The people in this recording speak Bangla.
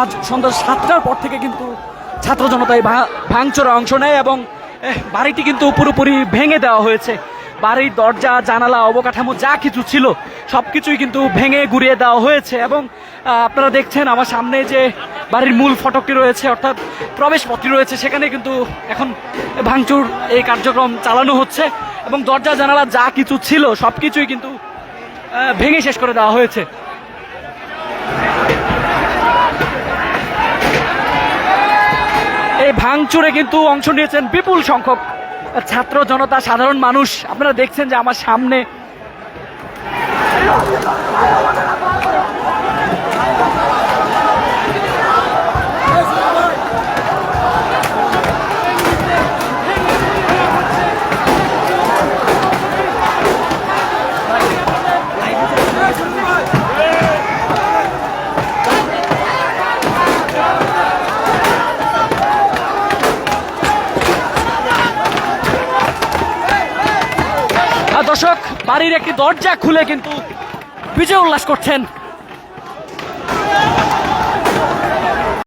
আজ সন্ধ্যা সাতটার পর থেকে কিন্তু ছাত্র জনতায় ভাঙচুরে অংশ নেয় এবং বাড়িটি কিন্তু পুরোপুরি ভেঙে দেওয়া হয়েছে। বাড়ির দরজা, জানালা, অবকাঠামো যা কিছু ছিল সব কিছুই কিন্তু ভেঙে গুড়িয়ে দেওয়া হয়েছে এবং আপনারা দেখছেন আমার সামনে যে বাড়ির মূল ফটকটি রয়েছে, অর্থাৎ প্রবেশপথটি রয়েছে, সেখানে কিন্তু এখন ভাঙচুর এই কার্যক্রম চালানো হচ্ছে এবং দরজা, জানালা যা কিছু ছিল সব কিছুই কিন্তু ভেঙে শেষ করে দেওয়া হয়েছে এই ভাঙচুরে কিন্তু অংশ নিয়েছেন বিপুল সংখ্যক ছাত্র, জনতা, সাধারণ মানুষ। আপনারা দেখছেন যে আমার সামনে দর্শক বাড়ির একটি দরজা খুলে কিন্তু বিজয় উল্লাস করছেন